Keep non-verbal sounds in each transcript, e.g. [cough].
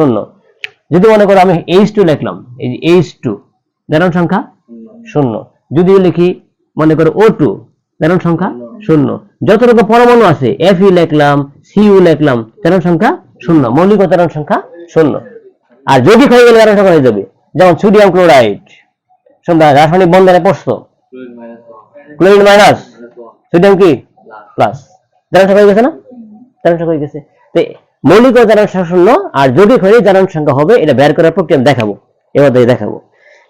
শূন্য। যদি মনে করো আমি এইচ টু লিখলাম, এই এইচ টু জারণ সংখ্যা শূন্য। যদি লিখি, মনে করো ও টু জারণ সংখ্যা শূন্য। যত রকম পরমাণু আছে এফ ইউ লিখলাম সি ইউ লিখলাম জারণ সংখ্যা শূন্য। মৌলিক জারণ সংখ্যা শূন্য। আর যৌগিক হয়ে গেলে জারণ সংখ্যা হয়ে যাবে? যেমন সোডিয়াম ক্লোরাইড সন্ধ্যা, রাসায়নিক বন্ধনে পড়ছো ক্লোরিন মাইনাস সোডিয়াম কি? প্লাস জারণ সংখ্যা হয়ে গেছে না? সংখ্যা হয়ে গেছে। মৌলিক জারণ সংখ্যা শূন্য আর যৌগিক হয়ে জারণ সংখ্যা হবে, এটা বের করার প্রক্রিয়া আমি দেখাবো দিয়ে দেখাবো।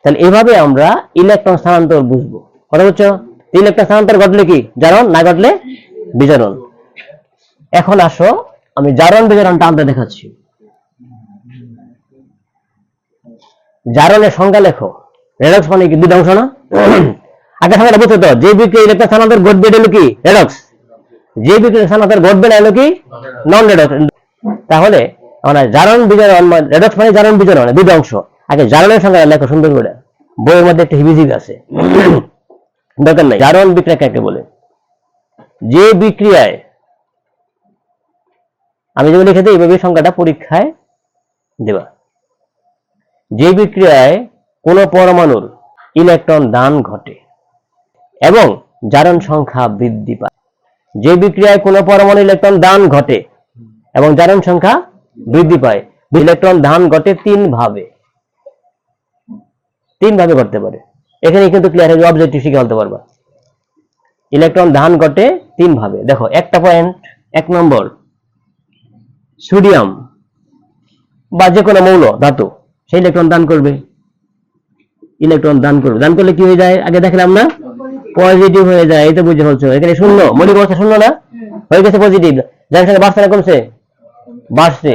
তাহলে এভাবে আমরা ইলেকট্রন স্থানান্তর বুঝব। কথা বুঝছ ইলেকট্রন স্থানান্তর ঘটলে কি? জারণ? না ঘটলে বিজারণ। এখন আসো, আমি জারণ বিজারণটা আনতে দেখাচ্ছি। জারণের সংজ্ঞা লেখো। রেডক্স মানে কি? দুই অংশ না? [clears throat] আগে সংজ্ঞাটা বুঝতে তো যে বিক্রিয়া ইলেকট্রন স্থানান্তর ঘটবে, এটা কি? রেডক্স যে বিক্রিয়া স্থানান্তর ঘটবে না হলো কি? নন রেডক্স তাহলে আমরা জারণ বিজারণ রেডক্স মানে জারণ বিজারণ, দুই অংশ। আগে জারণের সংজ্ঞা লেখো, সুন্দর করে। বইয়ের মধ্যে একটা হিবিজিবি আছে। দরকার নাই। জারণ বিক্রিয়া কাকে বলে? যে বিক্রিয়ায় আমি যেগুলো লিখে দিই এইভাবে সংখ্যাটা পরীক্ষায় দেবা। যে বিক্রিয়ায় কোন পরমাণুর ইলেকট্রন দান ঘটে এবং জারণ সংখ্যা বৃদ্ধি পায়। যে বিক্রিয়ায় কোন পরমাণু ইলেকট্রন দান ঘটে এবং জারণ সংখ্যা বৃদ্ধি পায়। ইলেকট্রন দান ঘটে তিন ভাবে তিন ভাবে ঘটতে পারে। এখানে কিন্তু ক্লিয়ার হয়ে অবজেক্টিভ শিখে ফেলতে পারবা। ইলেকট্রন দান ঘটে তিন ভাবে দেখো একটা পয়েন্ট এক নম্বর সোডিয়াম বা যে কোনো মৌল ধাতু সেই ইলেকট্রন দান করবে। ইলেকট্রন দান করবে। দান করলে কি হয়ে যায়? আগে দেখলাম না? পজিটিভ হয়ে যায় এই তো বুঝে ফেলছো। এখানে শূন্য মৌলিক অবস্থা শূন্য না? হয়ে গেছে পজিটিভ যার সঙ্গে বাড়ছে না কমছে? বাড়ছে।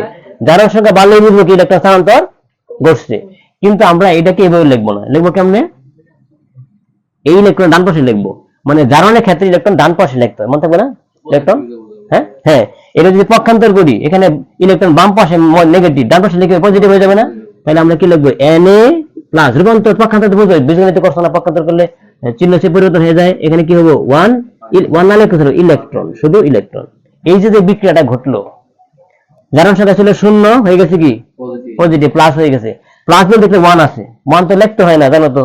যার সংখ্যা বাড়লেই বুঝব কি ইলেকট্রন স্থানান্তর ঘটছে। কিন্তু আমরা এটাকে এভাবে লিখব না। লিখব কেমনে? এই ইলেকট্রন ডান পাশে লিখব। মানে জারণের ক্ষেত্রে ইলেকট্রন ডান পাশে লিখতে হয়। মনে থাকবে না? ইলেকট্রন? হ্যাঁ? হ্যাঁ। এটা যদি পক্ষান্তর করি, এখানে ইলেকট্রন বাম পাশে নেগেটিভ ডান পাশে লিখে পজিটিভ হয়ে যাবে না? তাহলে আমরা কি লিখব? এন এ প্লাস রূপান্তর পক্ষান্তর তো বুঝবে। বীজগণিত করছ না? পক্ষান্তর করলে চিহ্ন সে পরিবর্তন হয়ে যায়। এখানে কি হবে? ওয়ান ওয়ান না লিখতে ইলেকট্রন শুধু ইলেকট্রন এই যে যে বিক্রিয়াটা ঘটলো জারণ সংখ্যা ছিল শূন্য হয়ে গেছে কি? পজিটিভ প্লাস হয়ে গেছে। প্লাস দিয়ে দেখলে ওয়ান আছে। ওয়ান তো লিখতে হয় না জানো তো?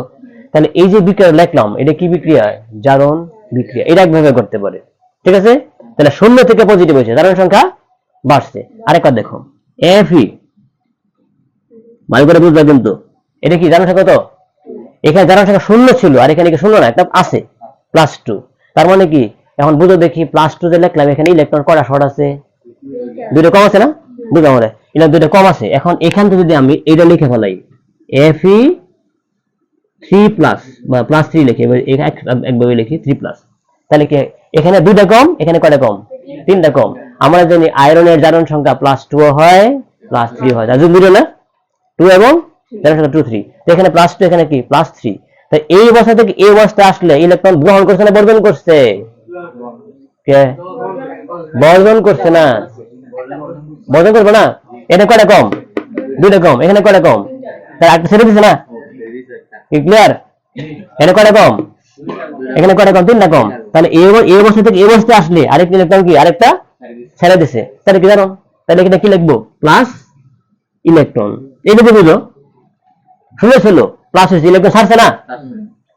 তাহলে এই যে বিক্রিয়া লিখলাম এটা কি বিক্রিয়া? জারণ বিক্রিয়া। এটা একভাবে করতে পারে। ঠিক আছে? তাহলে শূন্য থেকে পজিটিভ হয়েছে। জারণ সংখ্যা বাড়ছে। আরেকবার দেখো। এফ ই ভালো করে বুঝবা কিন্তু। এটা কি? জারণ সংখ্যা তো এখানে জারণ সংখ্যা শূন্য ছিল আর এখানে কি শূন্য না? একটা আছে। প্লাস টু তার মানে কি? এখন বুঝো দেখি প্লাস টু যে লিখলাম এখানে ইলেকট্রন কটা শর্ট আছে? দুটো কম আছে না? দুটো আমারে এটা দুটো কম আছে। এখন এখান থেকে যদি আমি এটা লিখে ফেলাই এফ থ্রি প্লাস বা প্লাস থ্রি লিখি একভাবে লিখি থ্রি প্লাস তাহলে কি এখানে দুইটা কম, এখানে কয়টা কম? তিনটা কম। আমরা জানি আয়রনের জারণ সংখ্যা প্লাস টু হয় প্লাস থ্রি হয়। তার দুটো না? টু এবং জারণ সংখ্যা টু থ্রি এখানে প্লাস টু এখানে কি? প্লাস থ্রি তাই এই অবস্থা থেকে এই অবস্থা আসলে ইলেকট্রন গ্রহণ করছে না বর্জন করছে? বর্জন করছে না। বর্জন করবে না? এটা কয়টা কম? দুইটা কম। এখানে কয়টা কম? তাহলে একটা ছেড়ে দিছে না? ক্লিয়ার এখানে কয়টা কম? এখানে কয়টা কম? তিনটা কম। তাহলে অব- অবস্থা থেকে এই অবস্থা আসলে আরেকটা ইলেকট্রন কি? আরেকটা ছেড়ে দিছে। তাহলে কি জানো? তাহলে এখানে কি লিখব? প্লাস ইলেকট্রন এই যদি বুঝো? শূন্য ছিল। প্লাস হয়েছে। ইলেকট্রন ছাড়ছে না?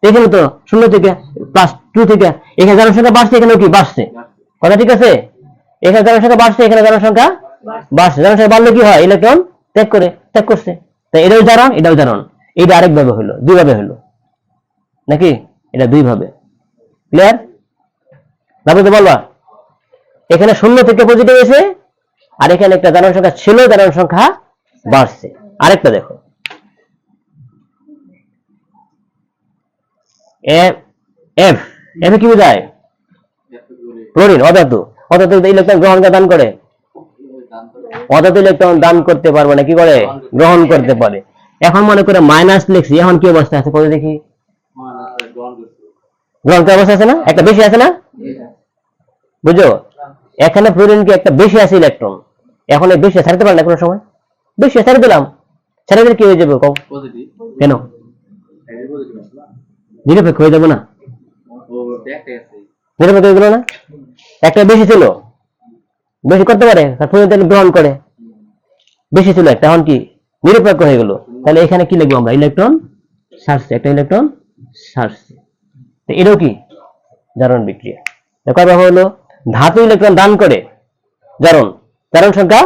এখানে তো শূন্য থেকে প্লাস টু থেকে। এখানে জনসংখ্যা বাড়ছে, এখানেও কি? বাড়ছে। কথা ঠিক আছে? এখানে জনসংখ্যা বাড়ছে এখানে জনসংখ্যা বাড়ছে। জনসংখ্যা বাড়লে কি হয়? ইলেকট্রন ত্যাগ করে ত্যাগ করছে। তো এটাও জারণ এটাও জারণ। এটা আরেক ভাবে হলো দুই ভাবে হলো। নাকি? এটা দুই ভাবে ক্লিয়ার না বুঝতে বলবা। এখানে শূন্য থেকে পজিটিভ এসে আর এখানে একটা জারণ সংখ্যা ছিল জারণ সংখ্যা বাড়ছে। আরেকটা দেখো। F F. এফ কি বোঝায়? ক্লোরিন অধাতু অধাতু ইলেকট্রন গ্রহণ দান করে? অধাতু ইলেকট্রন দান করতে পারবে না কি করে? গ্রহণ করতে পারে। এখন মনে করে মাইনাস লিখছি এখন কি অবস্থা আছে পরে দেখি। গ্রহণ করার অবস্থা আছে না? একটা বেশি আছে না? বুঝো এখানে ফ্লোরিন কি একটা বেশি আছে ইলেকট্রন এখন বেশি ছাড়তে পারে না কোনো সময়? বেশি ছেড়ে দিলাম। ছেড়ে দিলে কি হয়ে যাবে কও? কেন? নিরপেক্ষ হয়ে যাব না? নিরপেক্ষ হয়ে গেল না? একটা বেশি ছিল। বেশি করতে পারে? গ্রহণ করে। বেশি ছিল একটা, এখন কি? নিরপেক্ষ হয়ে গেল। তাহলে এখানে কি লিখব আমরা? ইলেকট্রন সারছে, একটা ইলেকট্রন সারছে। তো এটাও কি? জারণ বিক্রিয়া। কয় ভাবে হলো? ধাতু ইলেকট্রন দান করে, জারণ। জারণ সংখ্যা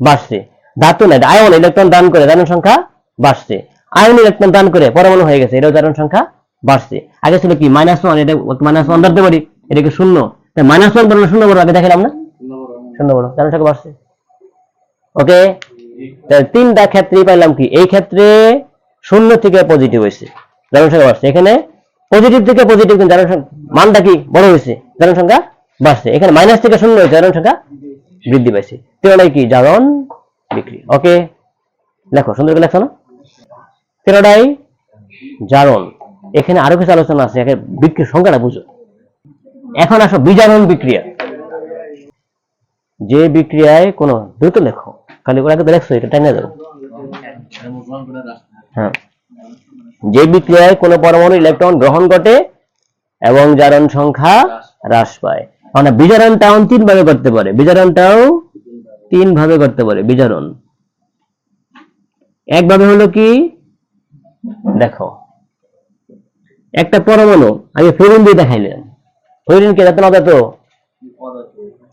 বাড়ছে। ধাতু না আয়ন, ইলেকট্রন দান করে, জারণ সংখ্যা বাড়ছে। আয়ন, ইলেকট্রন দান করে, পরমাণু হয়ে গেছে, এটাও জারণ সংখ্যা বাড়ছে। আগে ছিল কি? মাইনাস ওয়ান এটা মাইনাস ওয়ান ধরতে পারি? এটা কি শূন্য। মাইনাস ওয়ান বড় শূন্য বড় আগে দেখালাম না? শূন্য বড় জারণ সংখ্যা বাড়ছে ওকে তিনটা ক্ষেত্রেই পাইলাম কি? এই ক্ষেত্রে শূন্য থেকে পজিটিভ হয়েছে। জারণ সংখ্যা বাড়ছে। এখানে পজিটিভ থেকে পজিটিভ কিন্তু জারণ মানটা কি? বড় হয়েছে। জারণ সংখ্যা বাড়ছে। এখানে মাইনাস থেকে শূন্য হয়েছে জারণ সংখ্যা বৃদ্ধি পাইছে। তেরোটাই কি? জারণ বিক্রি। ওকে লেখো সুন্দর করে লেখো না? তেরোটাই জারণ এখানে আরও কিছু আলোচনা আছে বিক্রির সংখ্যাটা বুঝো। এখন আসো বিজারণ বিক্রিয়া। যে বিক্রিয়ায় কোনো দ্রুত লেখো, খালি ওরা কিন্তু লেখছো, এটা টাইনে যাও হ্যাঁ। যে বিক্রিয়ায় কোনো পরমাণু ইলেকট্রন গ্রহণ ঘটে এবং জারণ সংখ্যা হ্রাস পায়। মানে বিজারণ টাউন তিন ভাবে করতে পারে। বিজারণটাও তিন ভাবে করতে পারে, বিজারণ। একভাবে হলো কি? দেখো। একটা পরমাণু, আগে ফ্লোরিন দিয়ে দেখাইলেন ফ্লোরিন কে যাতে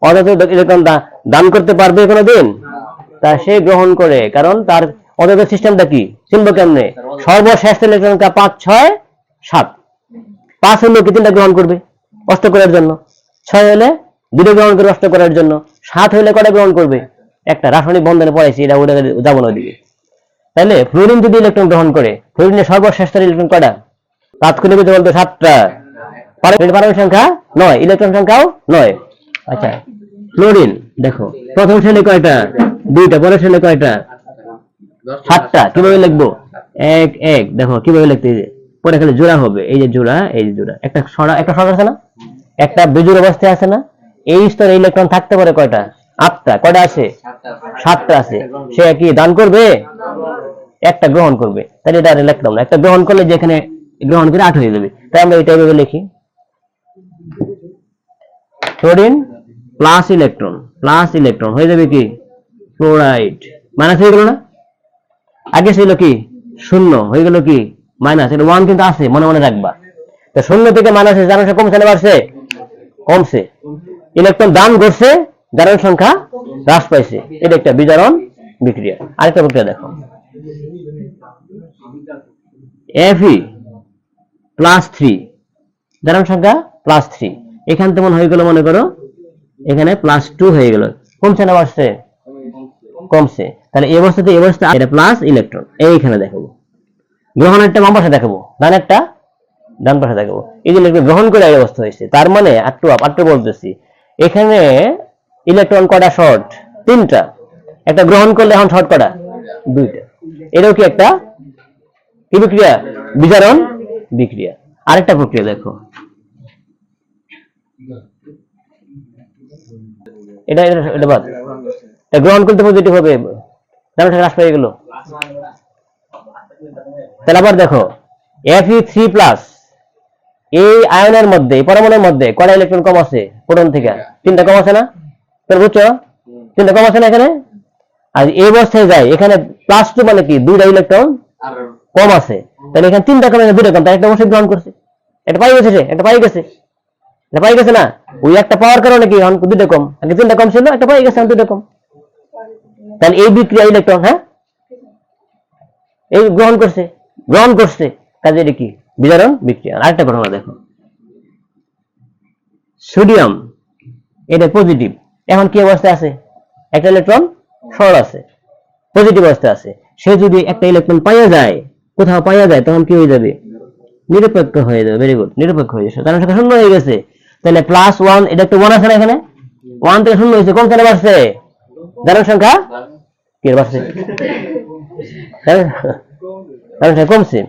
অদাত ইলেকট্রন দা- দান করতে পারবে কোনোদিন? তা সে গ্রহণ করে, কারণ তার অদাত সিস্টেমটা কি? চিনব কেমনে? সর্বশেষ ইলেকট্রন পাঁচ, ছয়, সাত। পাঁচ হলে কি তিনটা গ্রহণ করবে? অষ্ট করার জন্য। ছয় হলে দুটো গ্রহণ করবে অষ্ট করার জন্য। সাত হলে কটা গ্রহণ করবে? একটা। রাসায়নিক বন্ধনে পড়াইছি এটা ওটা যাব না ওদিকে। তাহলে ফ্লোরিন যদি ইলেকট্রন গ্রহণ করে ফ্লোরিনের সর্বশেষ ইলেকট্রন কটা? তাৎক্ষণিক বলতো সাতটা। পারমাণবিক সংখ্যা নয় ইলেকট্রন সংখ্যাও নয়। আচ্ছা ফ্লোরিন দেখো, প্রথম শ্রেণি কয়টা? দুইটা, পরের শ্রেণি কয়টা? সাতটা, কীভাবে লিখব? এক এক, দেখো, কীভাবে লিখতে পরে খালি জোড়া হবে, এই যে জোড়া, এই যে জোড়া। একটা সরা একটা সরা আছে না? একটা অবস্থায় আছে না? এই স্তরে ইলেকট্রন থাকতে পারে কয়টা? আটটা, কয়টা আছে? সাতটা আছে। সে কি দান করবে? একটা গ্রহণ করবে। তাহলে এটা আর লিখলাম না। একটা গ্রহণ করলে যেখানে গ্রহণ করে আট হয়ে যাবে। তাই আমরা এভাবে লিখি। Fluorine plus electron plus electron. হয়ে যাবে কি? ফ্লোরাইড। মাইনাস হয়ে গেল না? আগে ছিল কি? শূন্য। হয়ে গেল কি? মাইনাস। এটা ওয়ান কিন্তু আছে, মনে মনে রাখবা। তো শূন্য থেকে মাইনাস জানার সংখ্যা কমছে না বাড়ছে? কমছে। ইলেকট্রন দান করছে, জারণ সংখ্যা হ্রাস পাইছে। এটা একটা বিজারণ বিক্রিয়া। আরেকটা প্রক্রিয়া দেখো। এফই প্লাস থ্রি জারণ সংখ্যা প্লাস থ্রি এখান তেমন হয়ে গেল, মনে করো, এখানে প্লাস টু হয়ে গেল। কমছে না বাড়ছে? কমছে। তাহলে এই অবস্থাতে এই অবস্থা এটা প্লাস ইলেকট্রন এইখানে দেখাবো। গ্রহণেরটা বাম পাশে দেখাবো। ডানেরটা ডান পাশে দেখাবো। এই যে ইলেকট্রন গ্রহণ করে এই অবস্থা হয়েছে। তার মানে আটটু আটটু বলতেছি। এখানে ইলেকট্রন কটা শর্ট তিনটা। একটা গ্রহণ করলে এখন শর্ট কটা দুইটা। এটাও কি একটা? কি বিক্রিয়া? বিজারণ বিক্রিয়া। আরেকটা প্রক্রিয়া দেখো। এটা এটা- বাদ। গ্রহণ করতে পজিটিভ হবে। দাম হ্রাস পেয়ে গেল তাহলে আবার দেখো এই আয়নের মধ্যে পরমাণুর মধ্যে কটা ইলেকট্রন কম আছে? প্রোটন থেকে। তিনটা কম আছে না? তোর বুঝছ? তিনটা কম আছে না এখানে? আর এই অবস্থায় যায় এখানে প্লাস টু মানে কি? দুইটা ইলেকট্রন কম আছে। তাহলে এখানে তিনটা কম দুইটা কম তাই একটা অবশ্যই গ্রহণ করছে। এটা পাই গেছে এটা পাই গেছে। এটা পাই গেছে না? ওই একটা পাওয়ার কারণে কি এখন দুইটা কম আগে তিনটা কম ছিল, একটা পাই গেছে এখন দুইটা কম। তাহলে এই বিক্রিয়া ইলেকট্রন হ্যাঁ? এই গ্রহণ করছে গ্রহণ করছে। কাজে এটা কি? বিজারণ বিক্রিয়া। আরেকটা ঘটনা দেখো। সোডিয়াম, এটা পজিটিভ এখন কি অবস্থায় আছে? একটা ইলেকট্রন সরল আছে। পজিটিভ অবস্থা আছে। সে যদি একটা ইলেকট্রন পাইয়া যায়, কোথাও পাইয়া যায়, তখন কি হয়ে যাবে? নিরপেক্ষ হয়ে যাবে। ভেরি গুড নিরপেক্ষ হয়ে যাবে। তার সংখ্যা শূন্য হয়ে গেছে। তাহলে প্লাস ওয়ান এটা একটা ওয়ান আছে না এখানে? ওয়ান থেকে শূন্য হয়েছে, কোন বাড়ছে? জানার সংখ্যা? কি বাড়ছে? কমছে।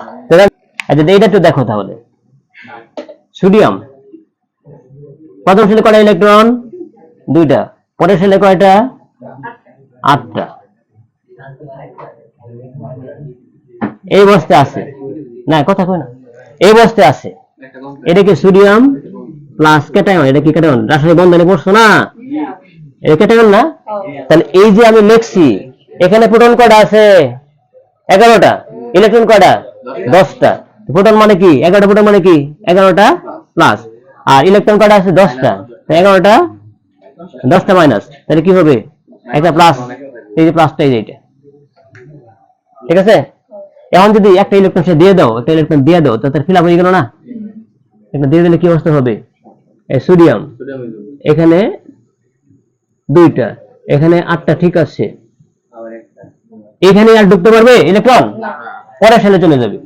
আচ্ছা এইটা একটু দেখো তাহলে। সোডিয়াম প্রথম কয়টা ইলেকট্রন দুইটা। পরের সেলে কয়টা? আটটা। এই বস্তায় আছে। না, কথা কই না। এই বস্তায় আছে। এটা কি সোডিয়াম প্লাস ক্যাটায়ন এটা কি ক্যাটায়ন রাসায়নিক বন্ধনে পড়ছো না? এটা ক্যাটায়ন না? তাহলে এই যে আমি লিখছি এখানে প্রোটন কটা আছে? এগারোটা। ইলেকট্রন কটা দশটা। প্রোটন মানে কি? এগারোটা প্রোটন মানে কি? এগারোটা প্লাস আর ইলেকট্রন কটা আছে? দশটা। এগারোটা দশটা মাইনাস তাহলে কি হবে? একটা প্লাস এই যে প্লাসটা এই যে এটা ঠিক আছে? এখন যদি একটা ইলেকট্রন সে দিয়ে দাও একটা ইলেকট্রন দিয়ে দাও তো তার ফিল আপ হয়ে গেল না? এটা দিয়ে দিলে কি অবস্থা হবে? সোডিয়াম। এখানে দুইটা এখানে আটটা ঠিক আছে? এখানে আর ঢুকতে পারবে? ইলেকট্রন? পরে সেলে চলে যাবে।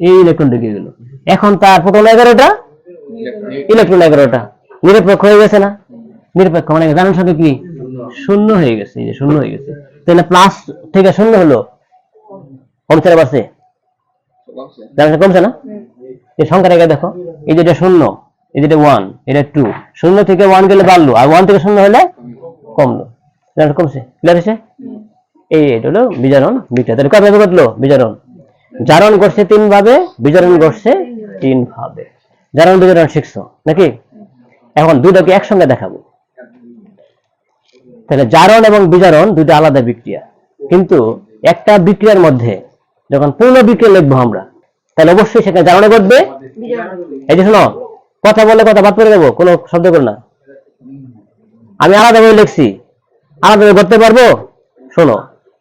এই ইলেকট্রন ঢুকে গেল এখন তার প্রোটন এগারোটা? ইলেকট্রন এগারোটা। নিরপেক্ষ হয়ে গেছে না? নিরপেক্ষ মানে জানান সঙ্গে কি? শূন্য। হয়ে গেছে এই যে শূন্য হয়ে গেছে। তাহলে প্লাস থেকে শূন্য হলো? কমছে না বাড়ছে? কমছে। না? এই সংখ্যা রেখে দেখো। এই যেটা শূন্য। এই যেটা ওয়ান এটা টু শূন্য থেকে ওয়ান গেলে বাড়লো আর ওয়ান থেকে শূন্য হলে কমলো। কমছে? ক্লিয়ার হয়েছে? এই এটা হলো বিজারণ বিক্রিয়া তাহলে কবে ঘটলো? বিজারণ। জারণ ঘটছে তিন ভাবে বিজারণ ঘটছে তিন ভাবে জারণ বিজারণ শিখছো? নাকি? এখন দুটাকে একসঙ্গে দেখাবো। তাহলে জারণ এবং বিজারণ দুটো আলাদা বিক্রিয়া। কিন্তু একটা বিক্রিয়ার মধ্যে যখন পূর্ণ বিক্রিয়া লিখব আমরা তাহলে অবশ্যই সেখানে জারণে ঘটবে। এই যে শোনো কথা বলে কথা বাদ করে দেবো কোনো শব্দ করো না। আমি আলাদাভাবে লিখছি আলাদাভাবে করতে পারব? শোনো,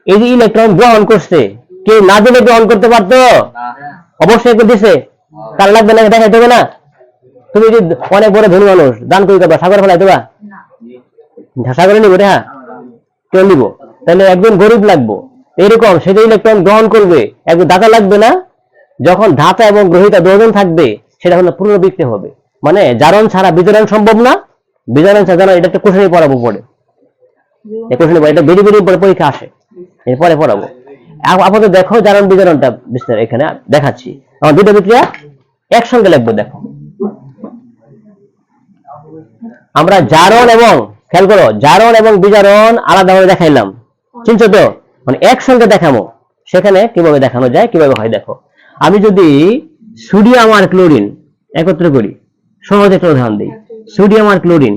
এই যে ইলেকট্রন গ্রহণ করছে, কেউ না দিলে গ্রহণ করতে পারতো? অবশ্যই দিছে। তার লাগবে না দেখাই দেবে না। তুমি যদি অনেক বড় ধনী মানুষ, দান করে দেবা সাগর ফেলাই দেবা? সাগরে নিবো রে হ্যাঁ? কেউ নিবো? তাহলে একজন গরিব লাগবো। এরকম, সে যে ইলেকট্রন গ্রহণ করবে, একজন দাতা লাগবে না? যখন ধাতা এবং গ্রহিতা দুজন থাকবে, সেটা হলো বিক্রি হবে। মানে জারণ ছাড়া বিতরণ সম্ভব না। বিতরণ ছাড়া এটা একটা কোশ্চেনে পড়াবো পড়ে এই কোশ্চেনে পড়ে, এটা বেরি বেরি পরে পরীক্ষা আসে। এরপরে পড়াবো। আপাতত দেখো জারণ বিতরণটা বিস্তার এখানে দেখাচ্ছি। আমার দুটো বিক্রিয়া, একসঙ্গে লিখব, দেখো। আমরা জারণ এবং, খেয়াল করো, জারণ এবং বিজারণ আলাদাভাবে দেখাইলাম। চিনছো তো? মানে একসঙ্গে দেখাবো সেখানে কীভাবে দেখানো যায়, কীভাবে হয়, দেখো। আমি যদি সোডিয়াম আর ক্লোরিন একত্র করি সহজ একটা উদাহরণ দিই। সোডিয়াম আর ক্লোরিন।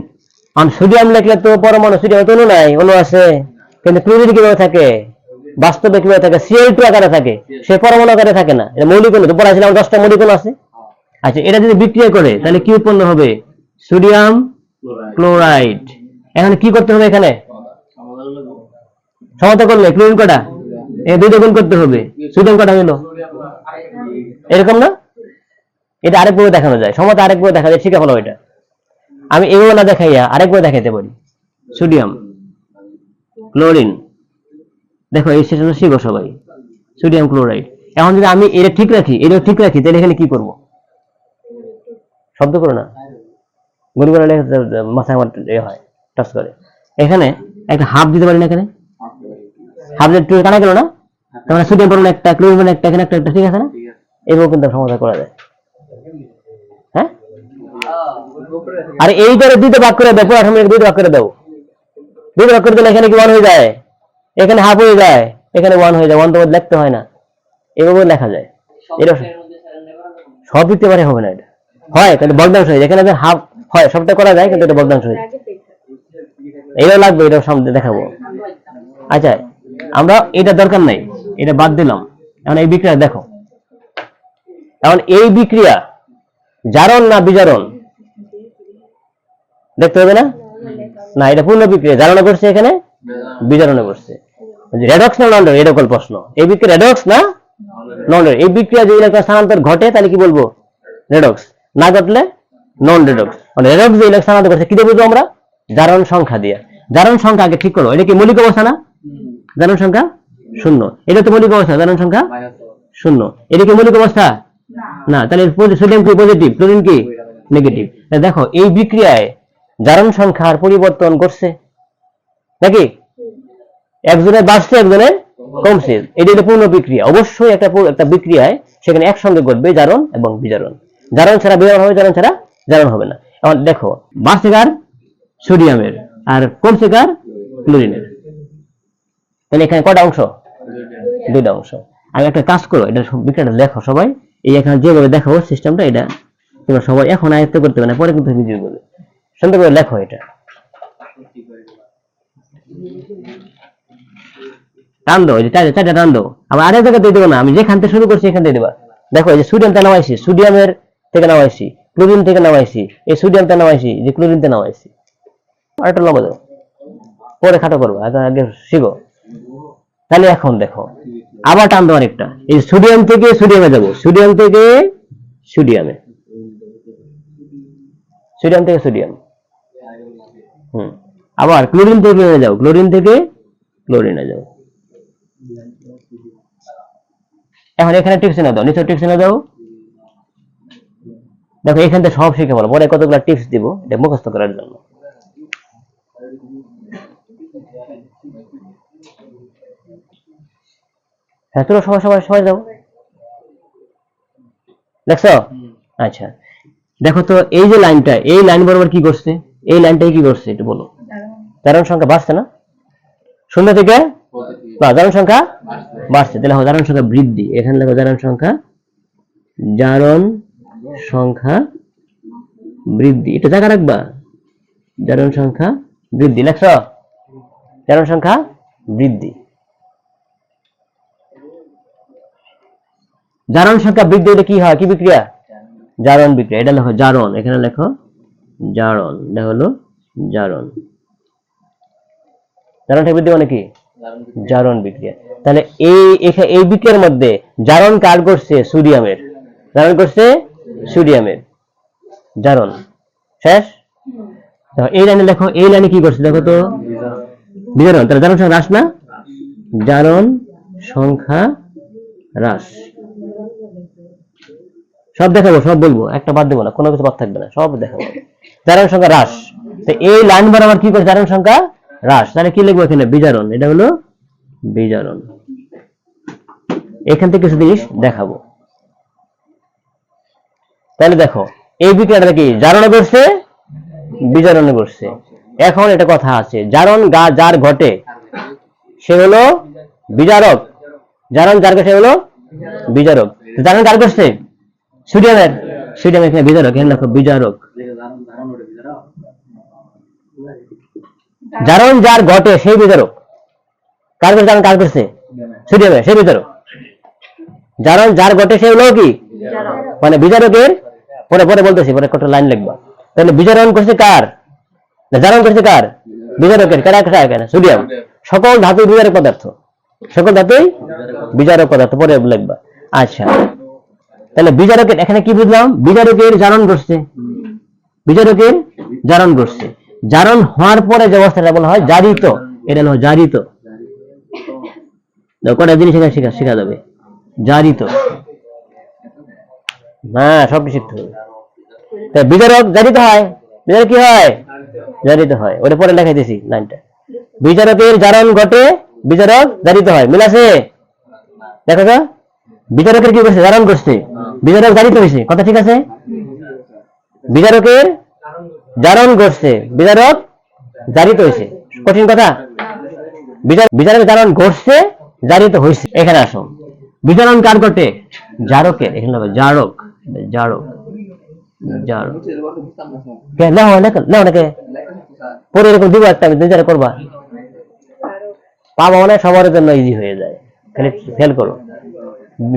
আমি, সোডিয়াম লিখলে তো পরমাণু সোডিয়াম তো নাই অণু আছে। কিন্তু ক্লোরিন কীভাবে থাকে? বাস্তবে কীভাবে থাকে? সিএল টু আকারে থাকে। সে পরমাণু আকারে থাকে না। এটা মৌলিক অণু তো পড়াছিলাম দশটা মৌলিক অণু আছে। আচ্ছা এটা যদি বিক্রিয়া করে, তাহলে কি উৎপন্ন হবে? Sodium chloride. এখন কি করতে হবে এখানে? সমতা করলে, ক্লোরিন কটা? দুইটা গুণ করতে হবে। সোডিয়াম কটা হলো এরকম না? এটা আরেকভাবে দেখানো যায়। সমতা আরেকভাবে দেখা যায় শিখে ফেলো এটা। আমি এভাবে না দেখাইয়া আরেকভাবে দেখাইতে পারি। সোডিয়াম। ক্লোরিন। দেখো এই সেটা শিখো সবাই। Sodium chloride. এখন যদি আমি এটা ঠিক রাখি এটা ঠিক রাখি তাহলে এখানে কি করব? শব্দ করো না। গরু গলা মাথায় আমার এ হয় টাচ করে। এখানে একটা হাফ দিতে পারি না এখানে? হাফ দিতে কানা গেল না? তার মানে সোডিয়াম পরমাণু একটা ক্লোরিন একটা এখানে একটা ঠিক আছে না? এভাবে কিন্তু সমাধান করা যায়। আর এইটারে দুইটা ভাগ করে দাও পুরো সময় দুইটা ভাগ করে দাও। দুইটা ভাগ করে দিলে এখানে কি ওয়ান হয়ে যায়? এখানে হাফ হয়ে যায় এখানে ওয়ান হয়ে যায় ওয়ান তো লিখতে হয় না। এভাবে লেখা যায়। এটা সব দিতে পারে হবে না এটা। হয় কিন্তু বগ্নাংশ হয়ে যায়। এখানে হাফ হয় সবটা করা যায় কিন্তু এটা বগ্নাংশ হয়ে যায়। এটাও লাগবে এটাও সামনে দেখাবো। আচ্ছা আমরা এটা দরকার নাই এটা বাদ দিলাম। এখন এই বিক্রিয়া দেখো। এখন এই বিক্রিয়া জারণ না বিজারণ দেখতে হবে না? না এটা পূর্ণ বিক্রিয়া। জারণে করছে এখানে? বিজারণে করছে রেডক্স না নন্ডার এটা কল প্রশ্ন। এই বিক্রিয়া রেডক্স না নন্ডার এই বিক্রিয়া যদি ইলেকট্রন স্থানান্তর ঘটে তাহলে কি বলব? রেডক্স না ঘটলে নন রেডক্স মানে রেডক্স যে ইলেকট্রন স্থানান্তর করছে কি বুঝব আমরা? জারণ সংখ্যা দিয়ে। জারণ সংখ্যা আগে ঠিক করো। এটা কি মৌলিক অবস্থা না? জারণ সংখ্যা শূন্য। এটা তো মৌলিক অবস্থা জারণ সংখ্যা শূন্য। এটা কি মৌলিক অবস্থা? না। তাহলে সোডিয়াম কি পজিটিভ ক্লোরিন কি? নেগেটিভ দেখো এই বিক্রিয়ায় জারণ সংখ্যার পরিবর্তন করছে নাকি? একজনের বাড়ছে, একজনের কমছে। এটা হলো পূর্ণ বিক্রিয়া। অবশ্যই একটা একটা বিক্রিয়ায় সেখানে একসঙ্গে ঘটবে জারণ এবং বিজারণ। জারণ ছাড়া বিজারণ হবে, জারণ ছাড়া জারণ হবে না। এখন দেখো, বাড়ছে কার? সোডিয়ামের। আর কমছে কার? ক্লোরিনের। তাহলে এখানে কটা অংশ? দুইটা অংশ। আমি একটা কাজ করো, এটা বিক্রিয়াটা লেখো সবাই। এই এখানে যেভাবে দেখো সিস্টেমটা এটা তোমরা সবাই এখন আয়ত্ত করতে পারে পরে কিন্তু ভিডিও করবে সুন্দর করে লেখো এটা। টান এই যে চারটা টান দাও। আবার আরেক জায়গা দিয়ে দেবো না, আমি যেখান থেকে শুরু করছি এখান থেকে দেবা। দেখো, এই যে সোডিয়ামটা নামাইছি সোডিয়ামের থেকে নামাইছি ক্লোরিন থেকে নামাইছি, এই সোডিয়ামটা নামাইছি যে ক্লোরিনতে নামাইছি। আর একটা লম্বা দাও। পরে খাটো করব আগে শিখো। তাহলে এখন দেখো, আবার টান দেওয়ার একটা এই সোডিয়াম থেকে সোডিয়ামে যাব। সোডিয়াম থেকে সোডিয়ামে সোডিয়াম থেকে সোডিয়াম হুম। আবার ক্লোরিন থেকে ক্লোরিনে যাও ক্লোরিন থেকে ক্লোরিনে যাও। এখন এখানে টিপস না দাও নিচে টিপস না দাও। দেখো এখান থেকে সব শিখে বলো পরে কতগুলো টিপস দিব এটা মুখস্থ করার জন্য। হ্যাঁ তোরা সবাই সবাই সবাই যাও। দেখছ? আচ্ছা। দেখো তো এই যে লাইনটা এই লাইন বরাবর কি করছে? এই লাইনটাই কি করছে একটু বলো। জারণ সংখ্যা বাড়ছে না? শূন্য থেকে জারণ সংখ্যা বাড়ছে। তাহলে জারণ সংখ্যা বৃদ্ধি। এখানে লেখো জারণ সংখ্যা জারণ সংখ্যা বৃদ্ধি। এটা জায়গা রাখবা। জারণ সংখ্যা বৃদ্ধি, লেখছ? জারণ সংখ্যা বৃদ্ধি। জারণ সংখ্যা বৃদ্ধি হলে কি হয়? কি বিক্রিয়া? জারণ বিক্রিয়া। এটা লেখো, জারণ। এখানে লেখো জারণ এটা হলো জারণ। জারণটা বৃদ্ধি মানে কি? জারণ বিক্রিয়া তাহলে এই এই বিক্রিয়ার মধ্যে জারণ কার করছে? সোডিয়ামের। জারণ করছে সোডিয়ামের। জারণ। শেষ? দেখো, এই লাইনে লেখো এই লাইনে কি করছে দেখো তো? বিজারণ। তাহলে জারণ সংখ্যা হ্রাস না? জারণ সংখ্যা হ্রাস। সব দেখাবো সব বলব। একটা বাদ দেবো না কোনো কিছু বাদ থাকবে না সব দেখাবো। জারণ সংখ্যা হ্রাস। তো এই লাইন বরাবর কি করে জারণ সংখ্যা হ্রাস? তাহলে কি লিখব এখানে? বিজারণ। এটা হলো বিজারণ। এখান থেকে কিছু জিনিস দেখাবো। তাহলে দেখো, এই বিক্রিয়াটা কি? জারণে করছে বিজারণে করছে এখন এটা কথা আছে, জারণ গা যার ঘটে, সে হলো বিজারক। জারণ যার সে হলো বিজারক। জারণ কার করছে সোডিয়ামের সোডিয়াম এখানে বিজারক এখানে লেখো বিজারক জারণ যার ঘটে সেই বিজারক কার করছে জারণ, কার করছে সোডিয়ামের সেই বিজারক জারণ যার ঘটে সে হলো কি? মানে বিজারকের পরে পরে বলতেছি, পরে কত লাইন লিখবা। তাহলে বিজারণ করছে কার? জারণ করছে কার? বিজারকের কারা কারা কেন সোডিয়াম। সকল ধাতু বিজারক পদার্থ। সকল ধাতুই বিজারক পদার্থ, পরে লিখবা। আচ্ছা। তাহলে বিজারকের, এখানে কি বুঝলাম? বিজারকের জারণ করছে বিজারকের জারণ করছে জারণ হওয়ার পরে যে অবস্থাটা বলা হয় জারিত। এটা হলো জারিত। কটা জিনিস এখানে শেখা শেখা যাবে? জারিত। হ্যাঁ সব শিখতে হবে। তা বিজারক জারিত হয়? বিজারক কি হয়? জারিত হয়। ওটা পরে লেখাইতেছি লাইনটা। বিচারকের জারণ ঘটে বিচারক জারিত হয়। মিল আছে? দেখো তো। বিজারকের কি করছে জারণ করছে বিজারক জারিত হয়েছে কথা ঠিক আছে? বিজারকের জারণ করছে বিজারক জারিত হয়েছে, কঠিন কথা। বিজারক জারণ ঘটছে, জারিত হয়েছে। এখানে আসো। বিজারণ কার ঘটে? জারকের, এখানে লেখো জারক জারক জারক। হয়ে যায়। খালি ফেল করো।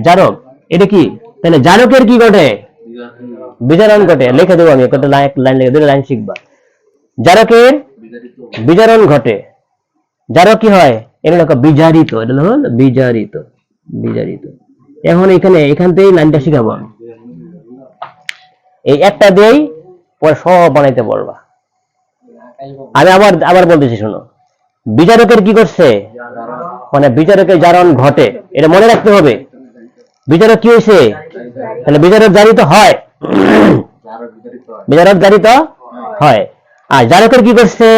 জারক, এটা কি? তাহলে জারকের কি ঘটে? বিজারণ ঘটে। লিখে দেবো আমি কত লাইন লাইন লিখে দুটো লাইন শিখবা। জারকের বিজারণ ঘটে। জারক কি হয়? এটা লেখো বিজারিত। এটা হলো বিজারিত। বিজারিত। এখন এখানে এখান থেকেই লাইনটা শিখাবো আমি। এই একটা দিয়েই পরে সব বানাইতে পারবা আমি আবার আবার বলতেছি শোনো। বিচারকের কি করছে? মানে বিচারকের জারণ ঘটে। এটা মনে রাখতে হবে। বিচারক কি হয়েছে তাহলে বিচারক জারিত হয়। [coughs] বিচারক জারিত হয়। আর জারকের কি করছে?